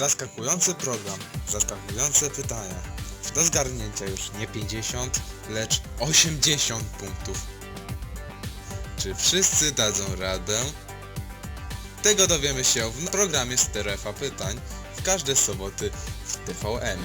Zaskakujący program, zaskakujące pytania. Do zgarnięcia już nie 50, lecz 80 punktów. Czy wszyscy dadzą radę? Tego dowiemy się w programie Strefa Pytań w każde soboty w TVN.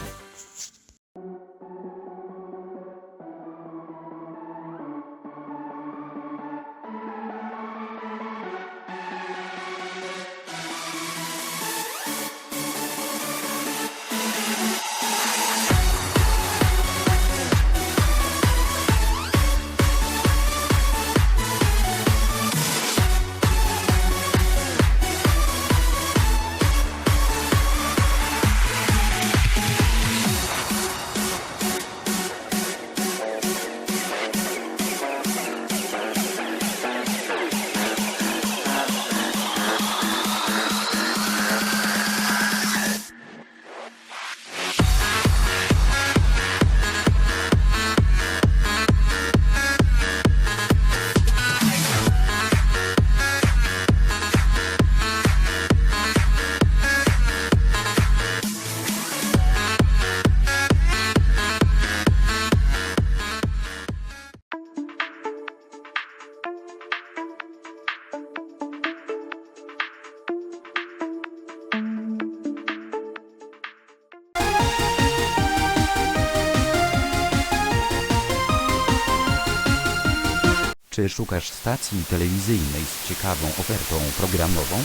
Szukasz stacji telewizyjnej z ciekawą ofertą programową?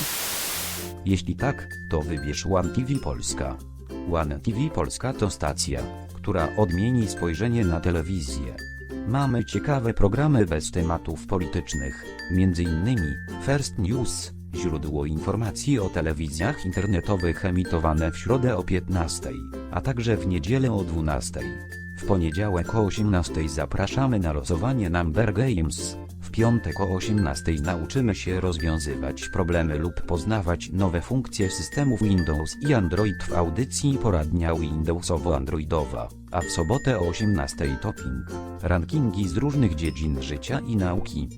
Jeśli tak, to wybierz One TV Polska. One TV Polska to stacja, która odmieni spojrzenie na telewizję. Mamy ciekawe programy bez tematów politycznych, m.in. First News, źródło informacji o telewizjach internetowych emitowane w środę o 15, a także w niedzielę o 12. W poniedziałek o 18 zapraszamy na losowanie Number Games. W piątek o 18 nauczymy się rozwiązywać problemy lub poznawać nowe funkcje systemów Windows i Android w audycji Poradnia Windowsowo-Androidowa, a w sobotę o 18 Topping. Rankingi z różnych dziedzin życia i nauki.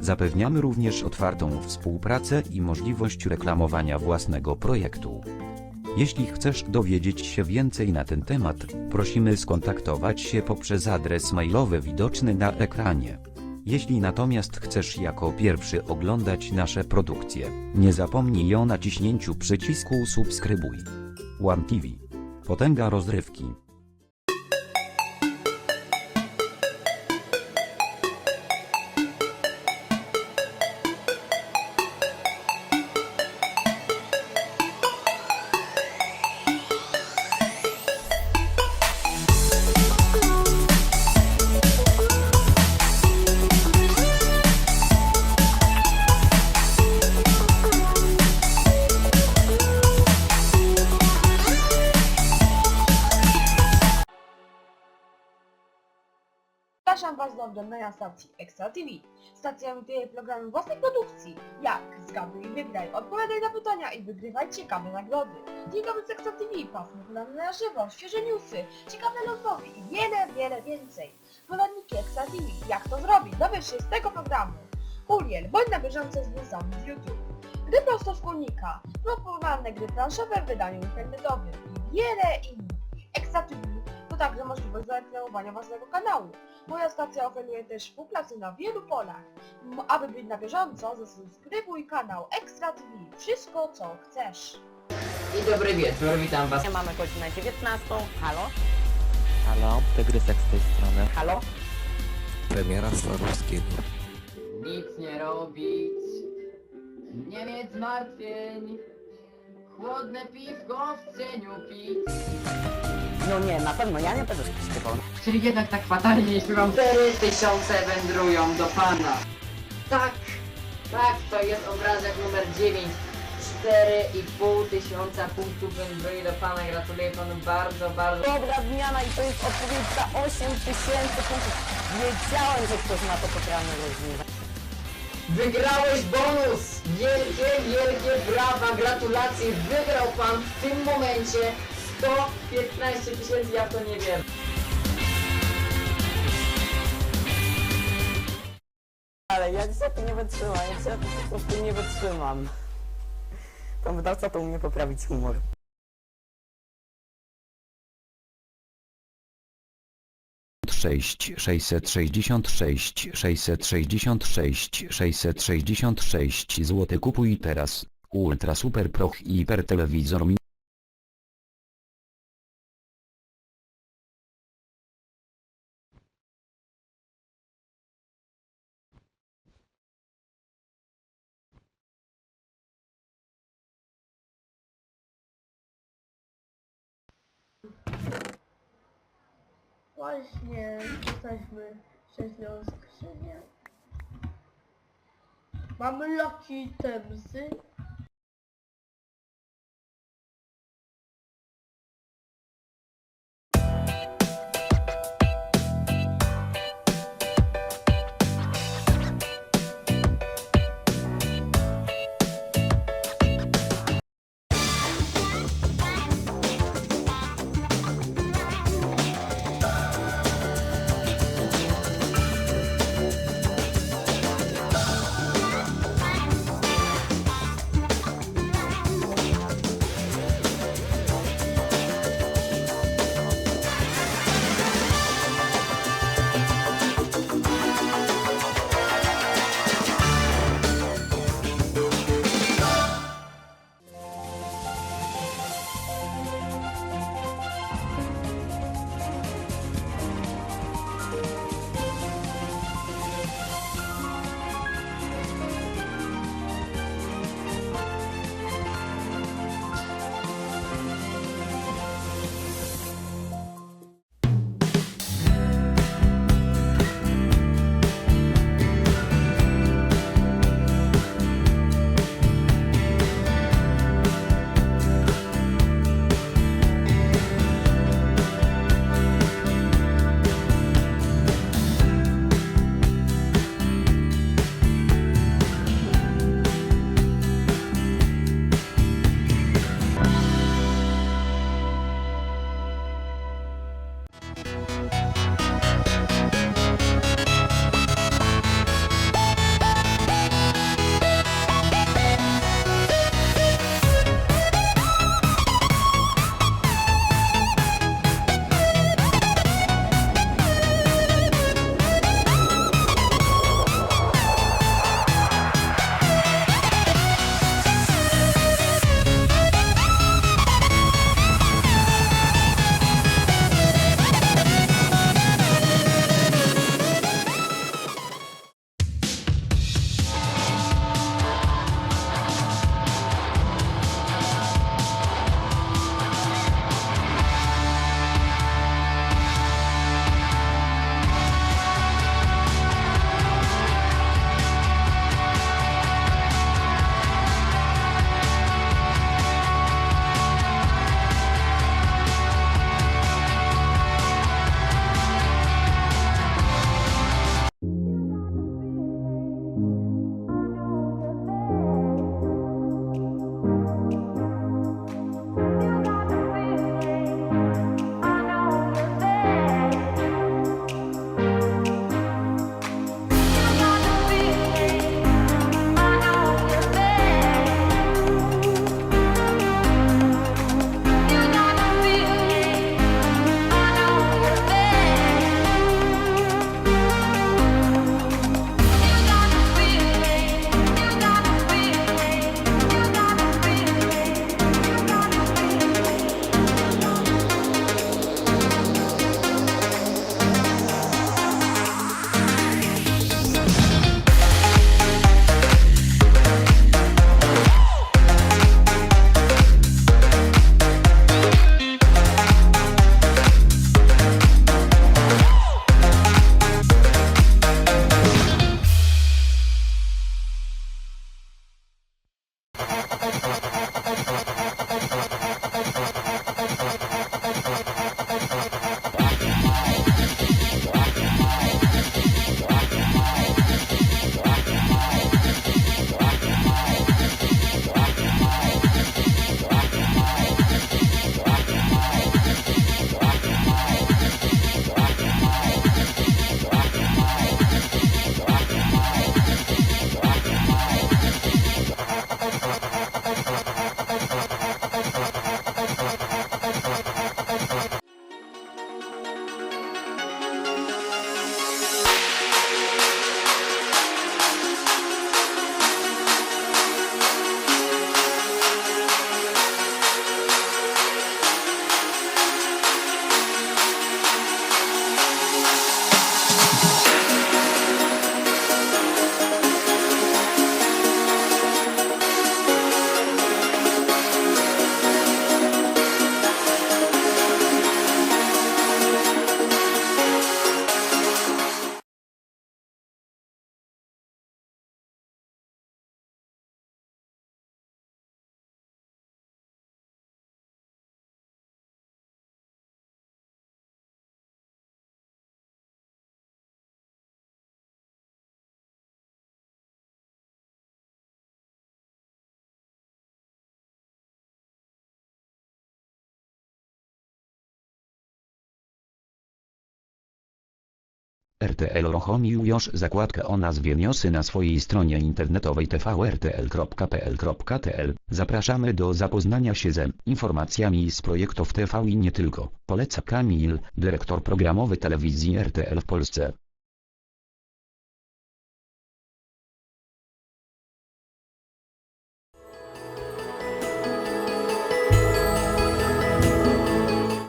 Zapewniamy również otwartą współpracę i możliwość reklamowania własnego projektu. Jeśli chcesz dowiedzieć się więcej na ten temat, prosimy skontaktować się poprzez adres mailowy widoczny na ekranie. Jeśli natomiast chcesz jako pierwszy oglądać nasze produkcje, nie zapomnij o naciśnięciu przycisku subskrybuj. One TV. Potęga rozrywki. Oglądania stacji Extra TV. Stacja emituje programy własnej produkcji, jak Zgaduj i Wygraj, odpowiadaj na pytania i wygrywaj ciekawe nagrody. Dobry z Extra TV, pasmy podane na żywo, świeże newsy, ciekawe rozmowy i wiele, wiele więcej. Poradniki Extra TV, jak to zrobić, dowiesz się z tego programu. Kurier, bądź na bieżąco z newsami z YouTube. Gry prosto szkolnika, popularne gry planszowe w wydaniu internetowym i wiele innych. Extra TV to także możliwość zareklamowania własnego kanału. Moja stacja oferuje też współpracę na wielu polach. M- Aby być na bieżąco, zasubskrybuj kanał Extra TV. Wszystko co chcesz. I dobry wieczór, witam was. Mamy godzinę 19. Halo? Halo, Tygrysek z tej strony. Halo? Premiera Swarowskiego. Nic nie robić, nie mieć zmartwień, chłodne piwko w cieniu pić. No nie, na pewno ja nie będę śpiewał. Czyli jednak tak fatalnie śpiewam. 4000 wędrują do pana. Tak, tak, to jest obrazek numer 9. 4,5 tysiąca punktów wędruje do pana. Gratuluję panu bardzo, bardzo. Dobra zmiana i to jest odpowiedź za 8 tysięcy punktów. Wiedziałem, że ktoś ma to poprawne rozwiązanie. Wygrałeś bonus! Wielkie, wielkie brawa, gratulacje! Wygrał pan w tym momencie 115 tysięcy, ja to nie wiem. Ale ja tu nie wytrzymam, ja tu po prostu nie wytrzymam. Pan wydawca to umie poprawić humor. 666 666 666 666 zł kupuj teraz. Ultra Super Proch i Hipertelewizor Właśnie, jesteśmy szczęśliwą skrzynię. Mamy Lucky Temsy. RTL uruchomił już zakładkę o nazwie Niosy na swojej stronie internetowej tvrtl.pl.tl. Zapraszamy do zapoznania się ze informacjami z projektów TV i nie tylko. Poleca Kamil, dyrektor programowy telewizji RTL w Polsce.